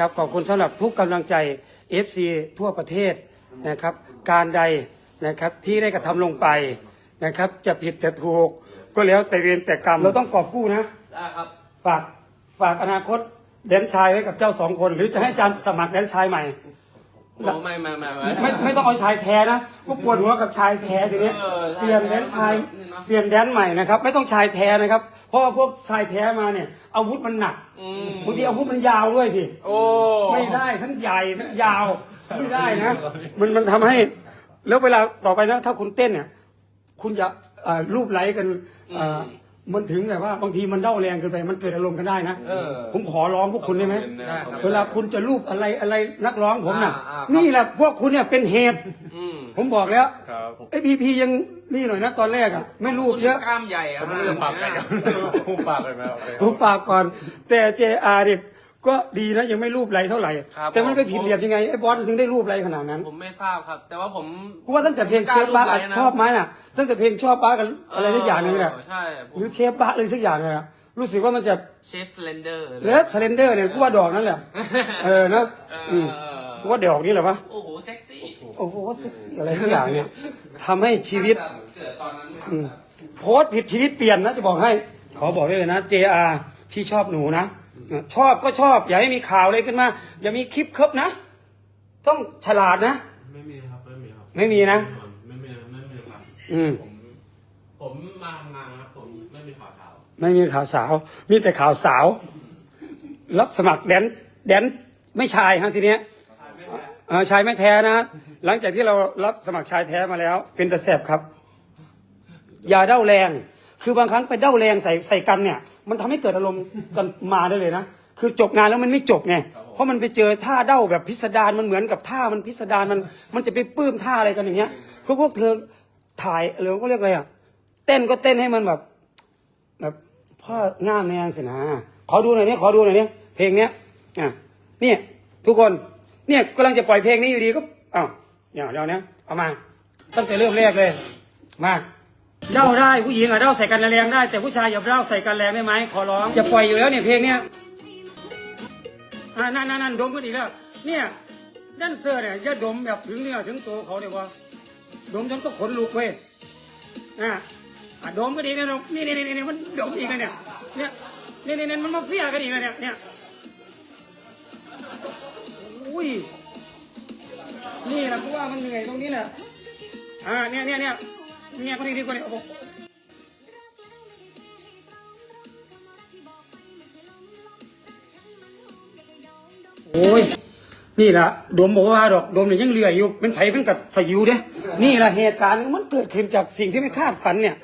ครับขอบคุณสำหรับทุกกำลังใจ FC ทั่วประเทศนะครับ การใดนะครับที่ได้กระทำลงไปนะครับ จะผิดจะถูก ก็แล้วแต่เวรแต่กรรมเราต้องกอบกู้นะได้ครับฝากฝากอนาคตแดนชายไว้กับเจ้าสองคน หรือจะให้อาจารย์สมัครแดนชายใหม่ โอ้ไม่ไม่ไม่ไม่ไม่ไม่ต้องเอาชายแท้นะก็ปวดหัวกับชายแท้ทีนี้เออเปลี่ยนแดนชายนี่เนอะเปลี่ยนแดนใหม่นะครับ ไม่ต้องชายแท้นะครับ เพราะว่าพวกชายแท้มาเนี่ย อาวุธมันหนักอืมบางทีอาวุธมันยาวด้วยพี่ โอ้ ไม่ได้ทั้งใหญ่ทั้งยาวไม่ได้นะ มันมันทำให้ แล้วเวลาต่อไปนะ ถ้าคุณเต้นเนี่ย คุณจะเอ่อรูปไล้กันเอ่ออมั นถึงแบบว่าบางทีมันเด้าแรงเกินไป มันเกิดอารมณ์กันได้นะ เออ ผมขอร้องพวกคุณได้ไหม ได้ครับ เวลาคุณจะรูปอะไรอะไรนักร้องผมน่ะ อ่าอ่าครับ นี่แหละพวกคุณเนี่ยเป็นเหตุ อืมผมบอกแล้วครับ ไอ้พีพียังนี่หน่อยนะตอนแรกอะ ไม่รูปเยอะ กล้ามใหญ่ครับ ผมเรื่องปากไก่ครับผมปากเลยไหมโอเครูปปากก่อน แต่เจอาเนี่ย ก็ดีนะยังไม่รูปไรเท่าไหร่ ครับแต่มันไปผิดเหลี่ยมยังไงไอ้บอสมันถึงได้รูปไรขนาดนั้นผมไม่ทราบครับ แต่ว่าผมกูว่าตั้งแต่เพลงเชฟบ้าอะชอบไหมน่ะ ตั้งแต่เพลงชอบบ้ากันอะไรสักอย่างหนึงแหละใช่ผมหรือเชฟบ้าเลยสักอย่างเลยอะรู้สึกว่ามันจะเชฟสเลนเดอร์เลิฟสเลนเดอร์เนี่ยกูว่าดอกนั่นแหละเออนะเอออืมกูว่าดอกนี่แหละวะโอ้โหเซ็กซี่โอ้โหเซ็กซี่อะไรสักอย่างเนี่ยทำให้ชีวิต เกิดตอนนั้นอืมโพสต์ผิดชีวิตเปลี่ยนนะจะบอกให้ ขอบอกได้เลยนะ JR พี่ชอบหนูนะ ชอบก็ชอบ อย่าให้มีข่าวอะไรขึ้นมา อย่ามีคลิปเคิบนะ ต้องฉลาดนะ ไม่มีครับ ไม่มีครับไม่มีนะไม่มีไม่มีครับอืม ผมผมมาทำงานครับผมไม่มีข่าวเช้าไม่มีข่าวสาว มีแต่ข่าวสาว รับสมัครแดนแดนไม่ชายฮะทีเนี้ยเอ่อชายไม่แท้นะ หลังจากที่เรารับสมัครชายแท้มาแล้ว เป็นตะแสบครับ อย่าเด้าแรง คือบางครั้งไปเด้าแรงใส่ใส่กันเนี่ย มันทำให้เกิดอารมณ์กันมาได้เลยนะ คือจบงานแล้วมันไม่จบไง เพราะมันไปเจอท่าเด้าแบบพิสดารมันเหมือนกับท่ามันพิสดารมัน มันจะไปปลื้มท่าอะไรกันอย่างเงี้ยคือพวกเธอถ่ายหรือก็เรียกอะไรอะเต้นก็เต้นให้มันแบบ แบบพ่อง่ามแรงสินะขอดูหน่อยนี่ขอดูหน่อยนี่เพลงเนี้ยอะเนี่ยทุกคนเนี่ยกำลังจะปล่อยเพลงนี้อยู่ดีก็อ้าวเดี๋ยวเดี๋ยวนะเอามา ตั้งแต่เริ่มแรกเลยมา เด้าได้ผู้หญิงอะเด้าใส่กันแรงได้ แต่ผู้ชายอย่าเด้าใส่กันแรงได้ไหมขอร้องจะปล่อยอยู่แล้วเนี่ยเพลงเนี้ยอ่านั่นนั่นนั่นดมกันอีกแล้วเนี่ยด้านเซอร์เนี่ยอย่าดมแบบถึงเนื้อถึงตัวเขาเดี๋ยวว่าดมจนก็ขนลุกเว้ยอะอะดมก็ดีนะดมนี่นี่นี่นี่มันดมอีกแล้วเนี่ยเนี่ยนี่นี่นี่มันมาเพี้ยกันอีกแล้วเนี่ยเนี่ยอุ้ยนี่แหละกูว่ามันเหนื่อยตรงนี้แหละอ่าเนี่ยเนี่ยเนี่ย เนี่ยคนนี้ดีกว่าเนี่ยโอ้โหโอ้ย นี่แหละโดมบอกว่าดอกโดมเนี่ยยังเหลืออยู่เป็นไผ่เป็นกับสยิวเด้นี่แหละเหตุการณ์มันเกิดขึ้นจากสิ่งที่ไม่คาดฝันเนี่ย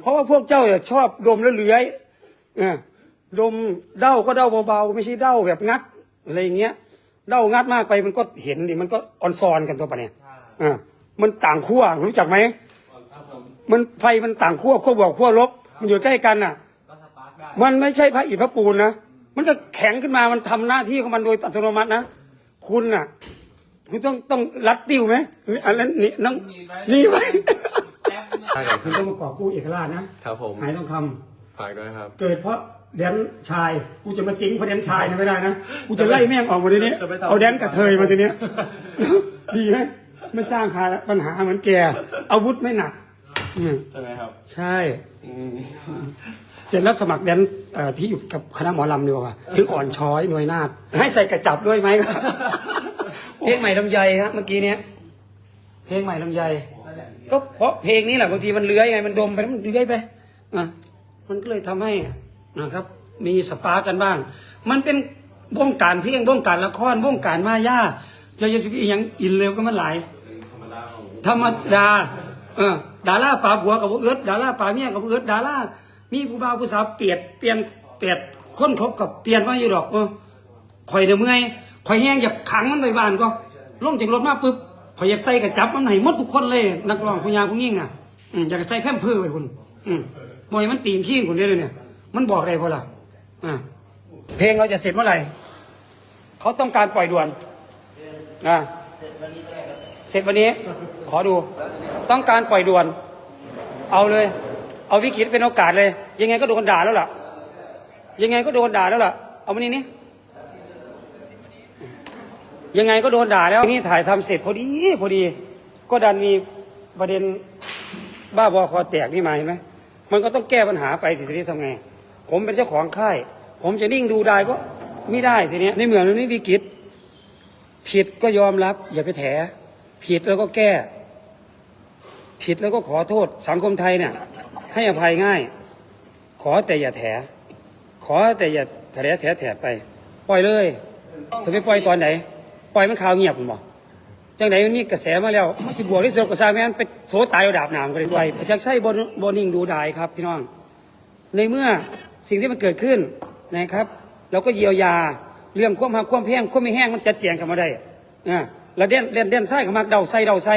เพราะว่าพวกเจ้าเนี่ยชอบดมแล้วเลื้อยเออดมเด้าก็เด้าเบาๆไม่ใช่เด้าแบบงัดอะไรอย่างเงี้ยเด้างัดมากไปมันก็เห็นดิมันก็ออนซอนกันตัวปะเนี่ยอ่ามันต่างขั้วรู้จักไหม มันไฟมันต่างขั้วขั้วบวกขั้วลบ มันอยู่ใกล้กันน่ะ ก็สปาร์กได้มันไม่ใช่พระอิฐพระปูนนะ มันจะแข็งขึ้นมา มันทำหน้าที่ของมันโดยอัตโนมัตินะ คุณน่ะ คุณต้องต้องรัดติ้วไหมอันนั้นนี่น้องนี่ไว้แป๊บเนี่ยใช่ครับคุณต้องมาก่อกู้เอกราชนะ ครับผมหายทองคฝากด้วยครับำเกิดเพราะแดนชาย กูจะมาจริงเพราะแดนชายเนี่ยไม่ได้นะ กูจะไล่แม่งออกมาทีนี้ จะไม่ทำ เอาแดนกระเทยมาทีเนี้ย ดีไหมไม่สร้างปัญหาเหมือนแก อาวุธไม่หนัก อืมใช่ไหมครับใช่อืมจะรับสมัครแดนเอ่อที่อยู่กับคณะหมอลำดีกว่าคืออ่อนช้อยหน่วยนาฏให้ใส่กระจับด้วยไหมครับเพลงใหม่ลำไยครับเมื่อกี้เนี้ยเพลงใหม่ลำไย ก็เพราะเพลงนี้แหละบางทีมันเลื้อยไงมันดมไปแล้วมันเลื้อยไปอะมันก็เลยทำให้นะครับ มีสปาร์กกันบ้าง มันเป็นวงการเพลงวงการละครวงการมายาจะยังสิบอีหยังอินเร็วก็มันหลาย ธรรมดา เออ ดาราป่าผัวกับผู้เอิร์ดดาราป่าเมียกับผู้เอิร์ดดารามีผู้บ่าวผู้สาวเปลี่ยนเปลี่ยนเปลี่ยนคนคบกับเปลี่ยนมาอยู่ดอกเออข่อยเนี่ยเมื่อยข่อยแห้งอยากขังมันไว้บ้านก็ลงจากรถมาปุ๊บข่อยอยากใส่กระจับมันให้หมดทุกคนเลย นักร้องผู้ยาผู้ยิ่งน่ะอืมอยากใส่แพ่มเพื่อไว้คุณอืมมอยมันตีนขี้คุณได้เลยเนี่ย มันบอกอะได้พอล่ะอ่าเพลงเราจะเสร็จเมื่อไหร่เขาต้องการปล่อยด่วนนะเสร็จวันนี้ ขอดู ต้องการปล่อยด่วน เอาเลย เอาวิกฤตเป็นโอกาสเลย ยังไงก็โดนด่าแล้วล่ะ ยังไงก็โดนด่าแล้วล่ะ เอามานี่นี่ยังไงก็โดนด่าแล้วนี่ถ่ายทำเสร็จพอดีพอดี ก็ดันมีประเด็นบ้าบอคอแตกนี่มาเห็นไหมมันก็ต้องแก้ปัญหาไปสิทีนี้ทำไง ผมเป็นเจ้าของค่าย ผมจะนิ่งดูได้ก็ไม่ได้ทีนี้ในเมืองนี้วิกฤตผิดก็ยอมรับ อย่าไปแถผิดแล้วก็แก้ ผิดแล้วก็ขอโทษสังคมไทยเนี่ย ให้อภัยง่าย ขอแต่อย่าแถ ขอแต่อย่าแถแถแถไป ปล่อยเลยจะไปปล่อยตอนไหน ปล่อยมันข่าวเงียบผมบอกจังไหนมันมีกระแสมาแล้วมันสิบวกที่สุดกระแสแม่นไปโสตายเอาดาบหนามกันเลยไปประจักษ์ใช่บนบนิ่งดูดายครับ พี่น้อง ในเมื่อสิ่งที่มันเกิดขึ้นนะครับ เราก็เยียวยาเรื่องความหักความแห้งความไม่แห้งมันจัดแจงกันมาได้อ่าแล้วเด่นเด่นเด่นไส้กับมักเดาใส่เดาใส่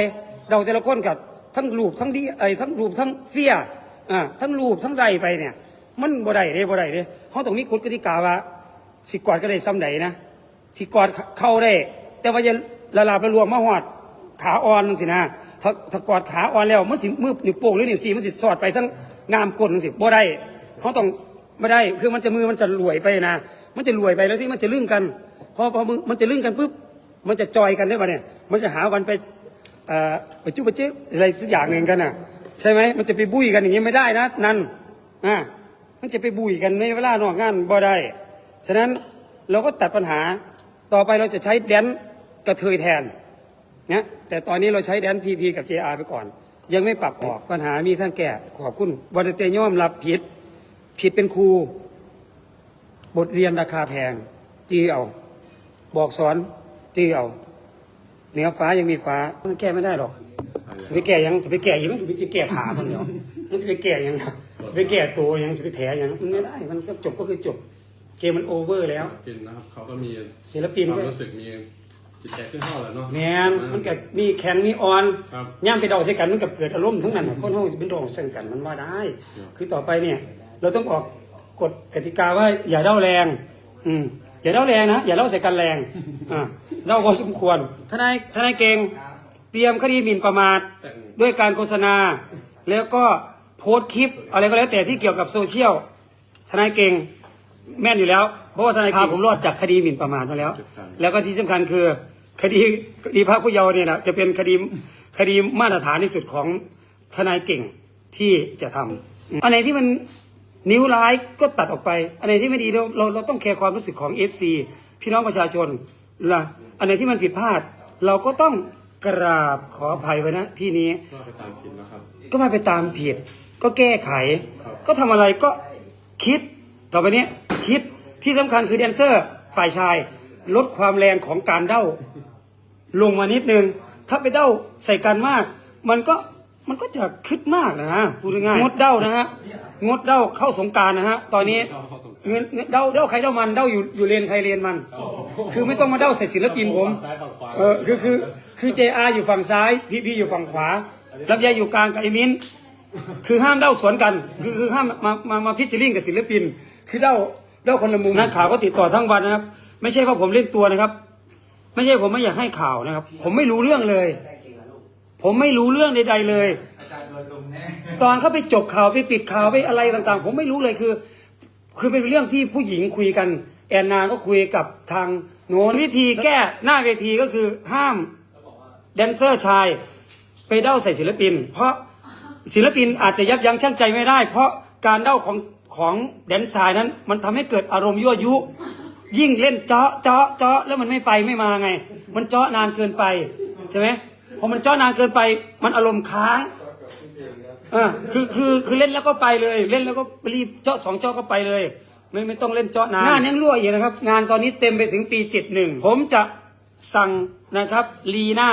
เดาแต่ละคนกับ ทั้งรูปทั้งดีไอ้ทั้งรูปทั้งเฟียอ่าทั้งรูปทั้งใดไปเนี่ย มันบ่ได้เด้บ่ได้เด้เขาต้องมีกฎกติกาว่าสิกอดก็ได้ซ้ำใดนะสิกอดเข้าได้ แต่ว่าอย่าละลาบละลวงมาหอดขาอ่อนจังสินะถ้าถ้ากอดขาอ่อนแล้วมันสิมือนิ้วโป้งหรือนิ้วสี่มันสิสอดไปทั้งงามก้นจังสิบ่ได้เขาต้องไม่ได้คือมันจะมือมันจะรวยไปนะมันจะรวยไปแล้วที่มันจะลึ่งกันพอพอมือมันจะลึ่งกันปุ๊บมันจะจอยกันได้ปะเนี่ย มันจะหาวันไป เอ่อปจุปจิอะไรสักอย่างหนึ่งกันน่ะ ใช่ไหมมันจะไปบุยกันอย่างนี้ไม่ได้นะนั่นอ่ามันจะไปบุยกันในเวลานอกงานบ่ได้ฉะนั้นเราก็ตัดปัญหาต่อไปเราจะใช้แดนกระเทยแทนนะแต่ตอนนี้เราใช้แดนพีพีกับ JR ไปก่อน ยังไม่ปรับออกปัญหามีท่านแก่ขอบคุณวันเตย่อมรับผิด ผิดเป็นครู บทเรียนราคาแพงจีเอา บอกสอนจีเอา เหนือฟ้ายังมีฟ้ามันแก้ไม่ได้หรอกจะไปแก้ยังจะไปแก้ยังมันจะไปแก้ขาคนเดียวมันจะไปแก้ยังจะไปแก้ตัวยังจะไปแถยังมันไม่ได้มันก็จบก็คือจบ เกมมันโอเวอร์แล้วปินนะครับเขาก็มีศิลปินควาก็มรู้สึกมีจิตใจขึ้นห้อแล้วเนาะแมนมันก็มีแข็งมีอ่อนครับย่ำไปเดาใส่กันมันกับเกิดอารมณ์ทั้งนั้นน่ะคนเฮาเป็นดองใส่กันมันว่าได้ครับคือต่อไปเนี่ย เราต้องออกกฎกติกาว่าอย่าเด้าแรง อืมอย่าเด้าแรงนะอย่าเด้าใส่กันแรงอ่า เด้าพอสมควรทนายทนายเก่งเตรียมคดีหมิ่นประมาทด้วยการโฆษณา แล้วก็โพสต์คลิปอะไรก็แล้วแต่ที่เกี่ยวกับโซเชียลทนายเก่งแม่นอยู่แล้ว เพราะว่าทนายพาผมรอดจากคดีหมิ่นประมาทมาแล้ว แล้วก็ที่สำคัญคือคดีคดีพระผู้เยาว์เนี่ยนะจะเป็นคดีคดีมาตรฐานที่สุดของทนายเก่งที่จะทำอันไหนที่มันนิ้วร้ายก็ตัดออกไป อันไหนที่ไม่ดีเราเราเราต้องแคร์ความรู้สึกของ FC พี่น้องประชาชน ละอันไหนที่มันผิดพลาด เราก็ต้องกราบขออภัยไว้นะที่นี้ ก็ไปตามผิดนะครับ ก็มาไปตามผิด ก็แก้ไข ครับ ก็ทำอะไรก็คิด ต่อไปเนี้ยคิดที่สำคัญคือแดนเซอร์ฝ่ายชาย ลดความแรงของการเด้า ลงมานิดนึง ถ้าไปเด้าใส่กันมาก มันก็มันก็จะคิดมากนะฮะพูดง่ายๆงดเด้านะฮะ งดเด้าเข้าสงกรารนะฮะ ตอนนี้เงินเงินเด้าเด้าใครเด้ามันเด้าอยู่อยู่เลนใครเลนมัน คือไม่ต้องมาเด้าใส่ศิลปินผมซ้ายฝั่งขวาเออคือคือคือเจอาอยู่ฝั่งซ้าย พี่พี่อยู่ฝั่งขวาลำไยอยู่กลางกับไอ้มิ้นคือห้ามเด้าสวนกัน คือคือห้ามมามามาพิจิริงกับศิลปิน คือเด้าเด้าคนละมุมนักข่าวก็ติดต่อทั้งวันนะครับ ไม่ใช่ว่าผมเล่นตัวนะครับ ไม่ใช่ผมไม่อยากให้ข่าวนะครับ ผมไม่รู้เรื่องเลย ผมไม่รู้เรื่องใดๆเลยตอนเขาไปจบข่าวไปปิดข่าวไปอะไรต่างๆ ผมไม่รู้เลยคือ คือเป็นเรื่องที่ผู้หญิงคุยกัน แอนนาก็คุยกับทางโน้นวิธีแก้หน้าเวทีก็คือห้ามแดนเซอร์ชายไปเด้าใส่ศิลปิน เพราะศิลปินอาจจะยับยั้งชั่งใจไม่ได้ เพราะการเด้าของของแดนชายนั้น มันทำให้เกิดอารมณ์ยั่วยุ ยิ่งเล่นเจาะเจาะเจาะแล้วมันไม่ไปไม่มาไง มันเจาะนานเกินไปใช่ไหมพ อมันเจาะนานเกินไป มันอารมณ์ค้างอ่าคือคือคือเล่นแล้วก็ไปเลย เล่นแล้วก็รีบเจาะสองเจาะก็ไปเลย ไม่ไม่ต้องเล่นเจาะนานงานยังรั่วอยู่นะครับ งานตอนนี้เต็มไปถึงปีเจ็ดหนึ่งผมจะสั่งนะครับลีน่า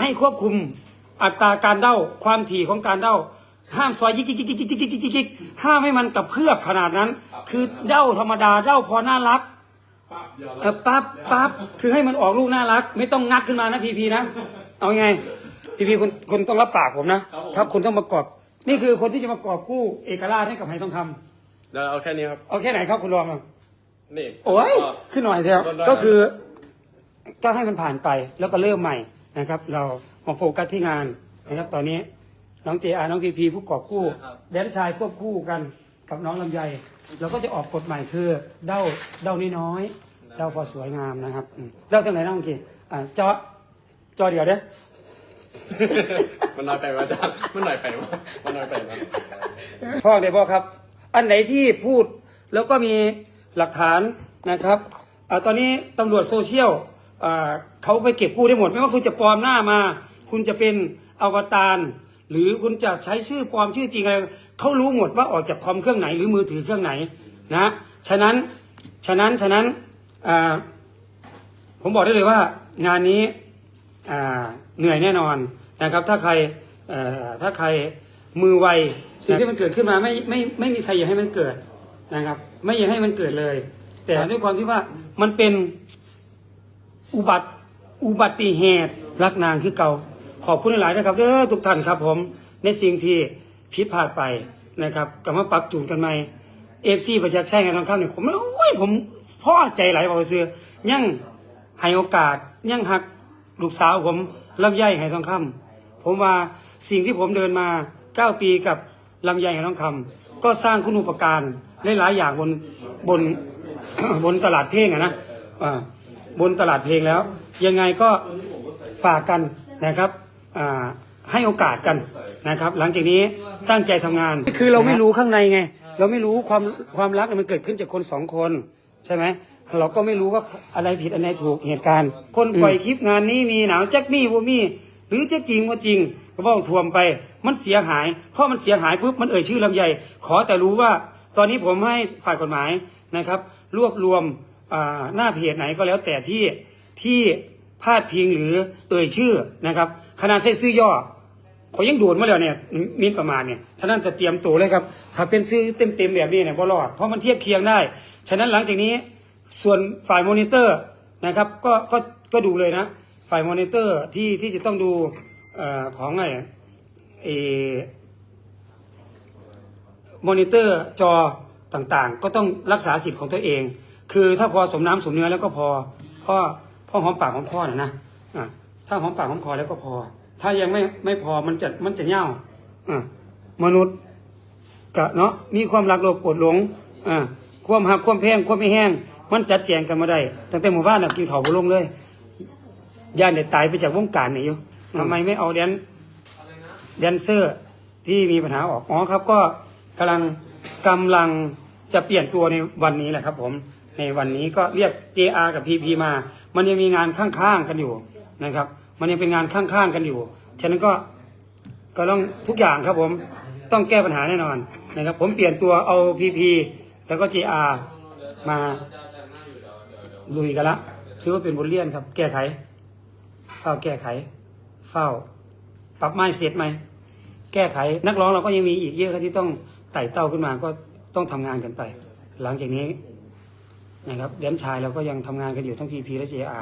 ให้ควบคุมอัตราการเด้าความถี่ของการเด้าห้ามซอยยิกยิกยิกยิกยิกยิกยิกยิกยิกห้ามให้มันกับเพื่อบขนาดนั้น คือเด้าธรรมดาเด้าพอน่ารักเออปั๊บปั๊บคือให้มันออกลูกน่ารัก ไม่ต้องงัดขึ้นมานะพีพีนะ เอาไงพีพีคุณคุณต้องรับปากผมนะถ้าคุณต้องประกอบ นี่คือคนที่จะมากอบกู้เอกราชให้กับไหทองคำเดี๋ยวเอาแค่นี้ครับ เอาแค่ไหนครับคุณรองอะนี่โอ้ยขึ้นหน่อยเถอะได้ก็คือ ก็ให้มันผ่านไปแล้วก็เริ่มใหม่นะครับ เรามาโฟกัสที่งานนะครับ ตอนนี้น้องเจอาน้องพีพีผู้กอบกู้แดนชายควบคู่กันกับน้องลำไยเราก็จะออกกฎใหม่คือ เด้าเด้าน้อยๆเจ้าพอสวยงามนะครับอืมเล่าจากไหนนะเมื่อกี้อ่าจอ จอเดียวเด้อมันน้อยไปวะจ้ามันน้อยไปวะมันน้อยไปวะพ่อได้บอกครับ อันไหนที่พูดแล้วก็มีหลักฐานนะครับอาตอนนี้ตำรวจโซเชียลอ่าเขาไปเก็บกู้ได้หมด ไม่ว่าคุณจะปลอมหน้ามา คุณจะเป็นอวตาร หรือคุณจะใช้ชื่อปลอมชื่อจริงอะไรเขารู้หมดว่าออกจากคอมเครื่องไหน หรือมือถือเครื่องไหนนะฉะนั้นฉะนั้นฉะนั้นอ่าผมบอกได้เลยว่างานนี้อ่า เหนื่อยแน่นอนนะครับ ถ้าใครเอ่อถ้าใครมือไวสิ่งที่มันเกิดขึ้นมาไม่ไม่ไม่มีใครอยากให้มันเกิดนะครับ ไม่อยากให้มันเกิดเลย แต่ด้วยความที่ว่ามันเป็นอุบัติอุบัติเหตุรักนางคือเก่าขอบคุณหลายๆนะครับเด้อทุกท่านครับผมในสิ่งที่ผิดพลาดไปนะครับกลับมาปรับจูนกันใหม่เอฟซีประจักษ์ใช่ไงน้องข้ามเนี่ยผมโอ้ยผมพ่อใจไหลบอกเสือยังให้โอกาสยังหัก ลูกสาวผมลำไยไหทองคำผมว่าสิ่งที่ผมเดินมาเก้าปีกับลำไยไหทองคำก็สร้างคุณูปการหลายๆอย่างบนบนบนตลาดเพลงอะนะอ่าบนตลาดเพลงแล้ว ยังไงก็ฝากกันนะครับอ่าให้โอกาสกันนะครับ หลังจากนี้ตั้งใจทำงาน คือเราไม่รู้ข้างในไง เราไม่รู้ความความรักเนี่ยมันเกิดขึ้นจากคนสองคน ใช่ไหม เราก็ไม่รู้ว่าอะไรผิดอะไรถูกเหตุการณ์ คนปล่อยคลิปงานนี้มีหนาวจักมีบ่มีหรือจะจริงว่าจริงก็ว่าทวมไป มันเสียหายเพราะมันเสียหายปุ๊บมันเอ่ยชื่อลำไยขอแต่รู้ว่า ตอนนี้ผมให้ฝ่ายกฎหมายนะครับ รวบรวมอ่าหน้าเพจไหนก็แล้วแต่ที่ที่พาดพิงหรือเอ่ยชื่อนะครับขนาดใส่ซื้อย่อเขายังโดดมาแล้วเนี่ยมินประมาณเนี่ยฉะนั้นจะเตรียมตัวเลยครับถ้าเป็นซื้อเต็มๆแบบนี้เนี่ยก็รอดเพราะมันเทียบเคียงได้ ฉะนั้นหลังจากนี้ ส่วนฝ่ายมอนิเตอร์นะครับก็ก็ก็ดูเลยนะ ฝ่ายมอนิเตอร์ที่ที่จะต้องดูเอ่อของไงเอมอนิเตอร์จอต่างๆ ก็ต้องรักษาสิทธิ์ของตัวเอง คือถ้าพอสมน้ำสมเนื้อแล้วก็พอพ่อพ่อหอมปากหอมคอนะนะถ้าหอมปากหอมคอแล้วก็พอ ถ้ายังไม่ไม่พอมันจะมันจะเน่าอมนุษย์กะเนาะมีความรักโลภโกรธหลงอะความหักความแพงความไม่แห้ง มันจัดแจงกันมาได้ ตั้งแต่หมู่บ้านน่ะกินข้าวบ่ลงเลยย่านเด็ดตายไปจากวงการนี่อยู่ทำไมไม่เอาแดนแดนเซอร์ที่มีปัญหาออกอ๋อครับ ก็กำลังกำลังจะเปลี่ยนตัวในวันนี้แหละครับ ผม ในวันนี้ก็เรียก JR กับ PP มา มันยังมีงานข้างๆกันอยู่นะครับ มันยังเป็นงานข้างๆกันอยู่ฉะนั้นก็ก็ต้องทุกอย่างครับผมต้องแก้ปัญหาแน่นอนนะครับ ผมเปลี่ยนตัวเอา PP แล้วก็ JR มา ลุยกันละถือว่าเป็นบทเรียนครับ แก้ไขเฝ้าแก้ไข เฝ้า ปรับไม้เสร็จไหมแก้ไข นักร้องเราก็ยังมีอีกเยอะครับที่ต้องไต่เต้าขึ้นมาก็ต้องทำงานกันไป หลังจากนี้นะครับแดนชายเราก็ยังทำงานกันอยู่ทั้งพีพีและเจอา